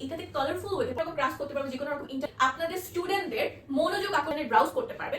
এটাতে কালারফুল ওয়েতে ক্লাস করতে পারবেন যে কোনো রকম আপনাদের স্টুডেন্টদের মনোযোগ আকর্ষণে ব্রাউজ করতে পারবে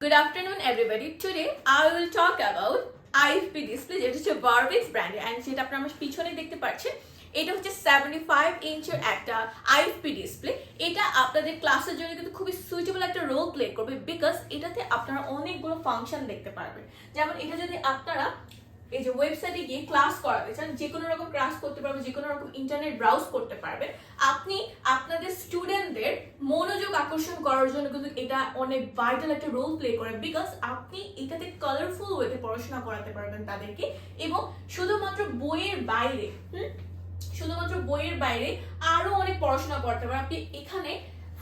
Good afternoon, everybody. Today I will talk about IFP display যেটা হচ্ছে বারবিক্স ব্র্যান্ডের অ্যান্ড যেটা আপনারা আমার পিছনে দেখতে পাচ্ছেন এটা হচ্ছে সেভেন্টি ফাইভ ইঞ্চের একটা আইএফপি ডিসপ্লে এটা আপনাদের ক্লাসের জন্য কিন্তু খুবই সুইটেবল একটা রোল প্লে করবে বিকজ এটাতে আপনারা অনেকগুলো ফাংশন দেখতে পারবেন। যেমন এটা যদি আপনারা এই যে ওয়েবসাইটে গিয়ে ক্লাস করাতে চান যে কোনো রকম ক্লাস করতে পারবেন যে কোনো রকম ইন্টারনেট ব্রাউজ করতে পারবেন, আপনি আপনাদের স্টুডেন্টদের মনোযোগ আকর্ষণ করার জন্য কিন্তু এটা অনেক ভাইটাল একটা রোল প্লে করে বিকজ আপনি এটাতে কালারফুল ওয়েতে পড়াশোনা করাতে পারবেন তাদেরকে। এবং শুধুমাত্র বইয়ের বাইরে, হুম? শুধুমাত্র বইয়ের বাইরে আরও অনেক পড়াশোনা করতে পারেন আপনি এখানে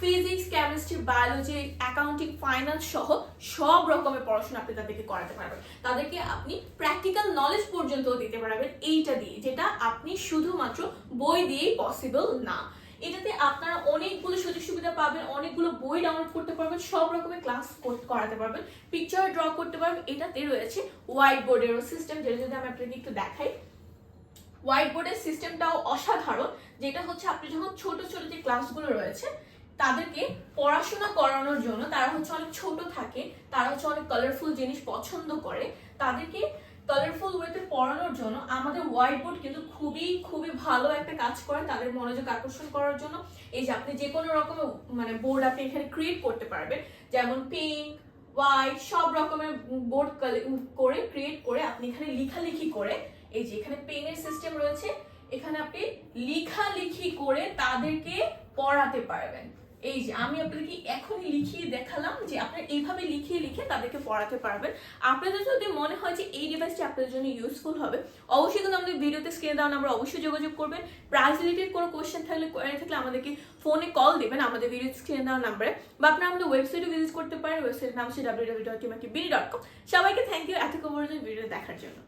physics chemistry biology accounting finance সহ সব রকমের পড়াশোনা আপনি তাদেরকে করাতে পারবেন। তাদেরকে আপনি প্র্যাকটিক্যাল নলেজ পর্যন্ত দিতে পারবেন এইটা দিয়ে, যেটা আপনি শুধুমাত্র বই দিয়েই পসিবল না। এটাতে আপনারা অনেকগুলো সুযোগ সুবিধা পাবেন, অনেকগুলো বই ডাউনলোড করতে পারবেন, সব রকমের ক্লাস করাতে পারবেন পিকচার ড্র করতে পারবেন, এটাতে রয়েছে হোয়াইট বোর্ডেরও সিস্টেম যেটা যদি আমি আপনাকে একটু দেখাই। হোয়াইট বোর্ডের সিস্টেমটাও অসাধারণ, যেটা হচ্ছে আপনি যখন ছোট ছোট যে ক্লাসগুলো রয়েছে, তাদেরকে পড়াশোনা করানোর জন্য তারা হচ্ছে অনেক ছোট থাকে, তারা হচ্ছে অনেক কালারফুল জিনিস পছন্দ করে, তাদেরকে কালারফুল ওয়েতে পড়ানোর জন্য আমাদের হোয়াইট বোর্ড কিন্তু খুবই খুবই ভালো একটা কাজ করে তাদের মনোযোগ আকর্ষণ করার জন্য। এই যে আপনি যে কোনো রকমের মানে বোর্ড আপনি এখানে ক্রিয়েট করতে পারবেন, যেমন পিঙ্ক হোয়াইট সব রকমের বোর্ড করে ক্রিয়েট করে আপনি এখানে লিখালেখি করে এই যে এখানে পেনের সিস্টেম রয়েছে, এখানে আপনি লেখালেখি করে তাদেরকে পড়াতে পারবেন। এই যে আমি আপনাদেরকে এখনই লিখিয়ে দেখালাম যে আপনারা এইভাবে লিখিয়ে লিখে তাদেরকে পড়াতে পারবেন। আপনাদের যদি মনে হয় যে এই ডিভাইসটি আপনাদের জন্য ইউজফুল হবে, অবশ্যই কিন্তু আমাদের ভিডিওতে স্ক্রিনে দেওয়া নাম্বার অবশ্যই যোগাযোগ করবেন। প্রাইস রিলেটেড কোনো কোয়েশ্চেন থাকলে কোয়ারি থাকলে আমাদেরকে ফোনে কল দেবেন আমাদের ভিডিও স্ক্রিনে দেওয়া নাম্বারে বা আপনারা আমাদের ওয়েবসাইটে ভিজিট করতে পারেন ওয়েবসাইটের নাম হচ্ছে W W dot dot com সবাইকে থ্যাংক ইউ এতক্ষণ পর্যন্ত ভিডিও দেখার জন্য।